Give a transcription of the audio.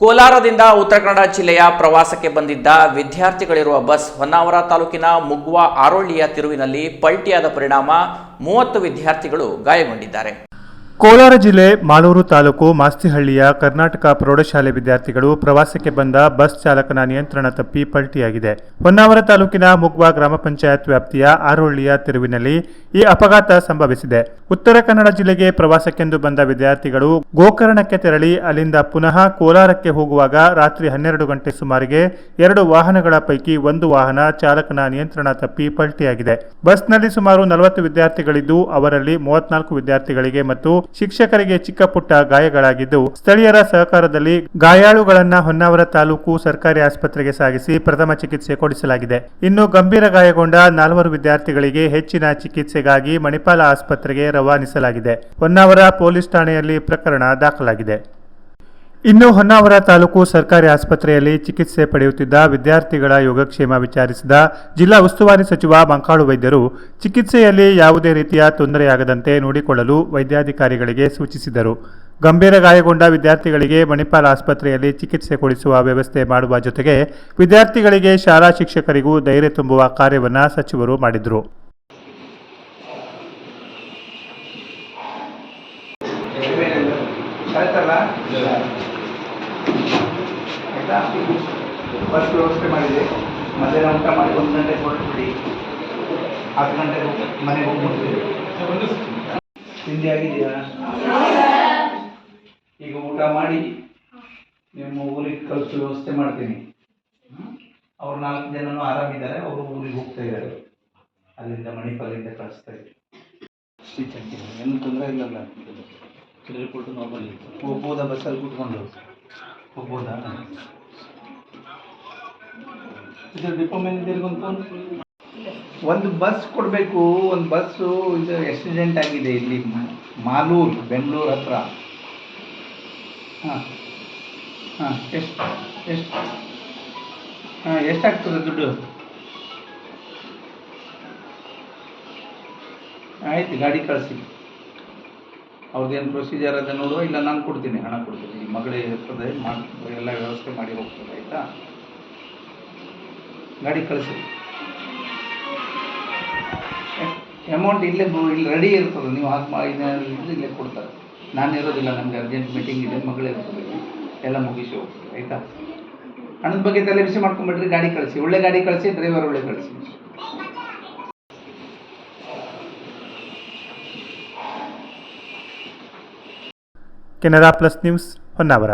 ಕೋಲಾರದಿಂದ ಉತ್ತರ ಕನ್ನಡ ಜಿಲ್ಲೆಯ ಪ್ರವಾಸಕ್ಕೆ ಬಂದಿದ್ದ ವಿದ್ಯಾರ್ಥಿಗಳಿರುವ ಬಸ್ ಹೊನ್ನಾವರ ತಾಲೂಕಿನ ಮುಗ್ವಾ ಆರೋಳಿಯ ತಿರುವಿನಲ್ಲಿ ಪಲ್ಟಿಯಾದ ಪರಿಣಾಮ ಮೂವತ್ತು ವಿದ್ಯಾರ್ಥಿಗಳು ಗಾಯಗೊಂಡಿದ್ದಾರೆ. ಕೋಲಾರ ಜಿಲ್ಲೆ ಮಾಲೂರು ತಾಲೂಕು ಮಾಸ್ತಿಹಳ್ಳಿಯ ಕರ್ನಾಟಕ ಪ್ರೌಢಶಾಲೆ ವಿದ್ಯಾರ್ಥಿಗಳು ಪ್ರವಾಸಕ್ಕೆ ಬಂದ ಬಸ್ ಚಾಲಕನ ನಿಯಂತ್ರಣ ತಪ್ಪಿ ಪಲ್ಟಿಯಾಗಿದೆ. ಹೊನ್ನಾವರ ತಾಲೂಕಿನ ಮುಗ್ವಾ ಗ್ರಾಮ ಪಂಚಾಯತ್ ವ್ಯಾಪ್ತಿಯ ಆರೋಳ್ಳಿಯ ತಿರುವಿನಲ್ಲಿ ಈ ಅಪಘಾತ ಸಂಭವಿಸಿದೆ. ಉತ್ತರ ಕನ್ನಡ ಜಿಲ್ಲೆಗೆ ಪ್ರವಾಸಕ್ಕೆಂದು ಬಂದ ವಿದ್ಯಾರ್ಥಿಗಳು ಗೋಕರ್ಣಕ್ಕೆ ತೆರಳಿ ಅಲ್ಲಿಂದ ಪುನಃ ಕೋಲಾರಕ್ಕೆ ಹೋಗುವಾಗ ರಾತ್ರಿ ಹನ್ನೆರಡು ಗಂಟೆ ಸುಮಾರಿಗೆ ಎರಡು ವಾಹನಗಳ ಪೈಕಿ ಒಂದು ವಾಹನ ಚಾಲಕನ ನಿಯಂತ್ರಣ ತಪ್ಪಿ ಪಲ್ಟಿಯಾಗಿದೆ. ಬಸ್ನಲ್ಲಿ ಸುಮಾರು ನಲವತ್ತು ವಿದ್ಯಾರ್ಥಿಗಳಿದ್ದು, ಅವರಲ್ಲಿ ಮೂವತ್ನಾಲ್ಕು ವಿದ್ಯಾರ್ಥಿಗಳಿಗೆ ಮತ್ತು ಶಿಕ್ಷಕರಿಗೆ ಚಿಕ್ಕ ಪುಟ್ಟ ಗಾಯಗಳಾಗಿದ್ದು, ಸ್ಥಳೀಯರ ಸಹಕಾರದಲ್ಲಿ ಗಾಯಾಳುಗಳನ್ನ ಹೊನ್ನಾವರ ತಾಲೂಕು ಸರ್ಕಾರಿ ಆಸ್ಪತ್ರೆಗೆ ಸಾಗಿಸಿ ಪ್ರಥಮ ಚಿಕಿತ್ಸೆ ಕೊಡಿಸಲಾಗಿದೆ. ಇನ್ನು ಗಂಭೀರ ಗಾಯಗೊಂಡ ನಾಲ್ವರು ವಿದ್ಯಾರ್ಥಿಗಳಿಗೆ ಹೆಚ್ಚಿನ ಚಿಕಿತ್ಸೆಗಾಗಿ ಮಣಿಪಾಲ ಆಸ್ಪತ್ರೆಗೆ ರವಾನಿಸಲಾಗಿದೆ. ಹೊನ್ನಾವರ ಪೊಲೀಸ್ ಠಾಣೆಯಲ್ಲಿ ಪ್ರಕರಣ ದಾಖಲಾಗಿದೆ. ಇನ್ನು ಹೊನ್ನಾವರ ತಾಲೂಕು ಸರ್ಕಾರಿ ಆಸ್ಪತ್ರೆಯಲ್ಲಿ ಚಿಕಿತ್ಸೆ ಪಡೆಯುತ್ತಿದ್ದ ವಿದ್ಯಾರ್ಥಿಗಳ ಯೋಗಕ್ಷೇಮ ವಿಚಾರಿಸಿದ ಜಿಲ್ಲಾ ಉಸ್ತುವಾರಿ ಸಚಿವ ಮಂಕಾಳು ವೈದ್ಯರು, ಚಿಕಿತ್ಸೆಯಲ್ಲಿ ಯಾವುದೇ ರೀತಿಯ ತೊಂದರೆಯಾಗದಂತೆ ನೋಡಿಕೊಳ್ಳಲು ವೈದ್ಯಾಧಿಕಾರಿಗಳಿಗೆ ಸೂಚಿಸಿದರು. ಗಂಭೀರ ಗಾಯಗೊಂಡ ವಿದ್ಯಾರ್ಥಿಗಳಿಗೆ ಮಣಿಪಾಲ್ ಆಸ್ಪತ್ರೆಯಲ್ಲಿ ಚಿಕಿತ್ಸೆ ಕೊಡಿಸುವ ವ್ಯವಸ್ಥೆ ಮಾಡುವ ಜೊತೆಗೆ ವಿದ್ಯಾರ್ಥಿಗಳಿಗೆ ಶಾಲಾ ಶಿಕ್ಷಕರಿಗೂ ಧೈರ್ಯ ತುಂಬುವ ಕಾರ್ಯವನ್ನು ಸಚಿವರು ಮಾಡಿದರು. ಆಯ್ತಾ ಬಸ್ ವ್ಯವಸ್ಥೆ ಮಾಡಿದೆ ಮಧ್ಯಾಹ್ನ ಊಟ ಮಾಡಿ ಒಂದು ಗಂಟೆಗೆ ಹೊರಟುಬಿಡಿ. ಹತ್ತು ಗಂಟೆಗೆ ಮನೆಗೆ ಹೋಗ್ಬಿಡ್ತೀವಿ ತಿಂಡಿ ಆಗಿದೆಯಾ? ಈಗ ಊಟ ಮಾಡಿ ನಿಮ್ಮ ಊರಿಗೆ ಕಳಿಸೋ ವ್ಯವಸ್ಥೆ ಮಾಡ್ತೀನಿ. ಅವ್ರು ನಾಲ್ಕು ಜನನೂ ಆರಾಮಿದ್ದಾರೆ. ಅವರು ಊರಿಗೆ ಹೋಗ್ತಾ ಇದ್ದಾರೆ. ಅಲ್ಲಿಂದ ಮಣಿಪಾಲಿಂದ ಕಳಿಸ್ತಾ ಇದ್ದೀವಿ ಏನು ತೊಂದರೆ ಇಲ್ಲಲ್ಲ? ರಿಪೋರ್ಟ್ ನಾರ್ಮಲ್ ಹೋಗ್ಬೋದ ಬಸ್ಸಲ್ಲಿ ಕೂತ್ಕೊಂಡು? ಹೋಗ್ಬೋದಾ? ಇದು ಡಿಪಾರ್ಟ್ಮೆಂಟ್ ಒಂದು ಬಸ್ ಕೊಡಬೇಕು, ಒಂದು ಬಸ್ಸು ಇದು ಆಕ್ಸಿಡೆಂಟ್ ಆಗಿದೆ ಇಲ್ಲಿ ಮಾಲೂರು, ಬೆಂಗಳೂರು ಹತ್ರ. ಹಾಂ ಹಾಂ, ಎಷ್ಟು ಎಷ್ಟು, ಹಾಂ, ಎಷ್ಟಾಗ್ತದೆ ದುಡ್ಡು? ಆಯ್ತು, ಗಾಡಿ ಕಳಿಸಿ. ಅವ್ರದ್ದೇನು ಪ್ರೊಸೀಜರ್ ಅದೇ ನೋಡುವ, ಇಲ್ಲ ನಾನು ಕೊಡ್ತೀನಿ, ಹಣ ಕೊಡ್ತೀನಿ. ಈ ಮಗಳೇ ಇರ್ತದೆ, ಮಾಡಿ, ಎಲ್ಲ ವ್ಯವಸ್ಥೆ ಮಾಡಿ ಹೋಗ್ತದೆ, ಆಯಿತಾ? ಗಾಡಿ ಕಳಿಸಿ ಅಮೌಂಟ್ ಇಲ್ಲೇ ಇಲ್ಲಿ ರೆಡಿ ಇರ್ತದೆ, ನೀವು ಹಾಕಿ, ಮಾ, ಇದು ಇಲ್ಲೇ ಕೊಡ್ತಾರೆ. ನಾನು ಇರೋದಿಲ್ಲ ನಮಗೆ ಅರ್ಜೆಂಟ್ ಮೀಟಿಂಗ್ ಇದೆ, ಮಗಳೇ ಇರ್ತದೆ. ಎಲ್ಲ ಮುಗಿಸಿ ಹೋಗ್ತದೆ, ಆಯಿತಾ? ಹಣದ ಬಗ್ಗೆ ತಲೆ ಬಿಸಿ ಮಾಡ್ಕೊಂಬಿಟ್ರಿ ಗಾಡಿ ಕಳಿಸಿ, ಒಳ್ಳೆ ಗಾಡಿ ಕಳಿಸಿ ಡ್ರೈವರ್ ಒಳ್ಳೆ ಕಳಿಸಿ. Canara plus news Honnavar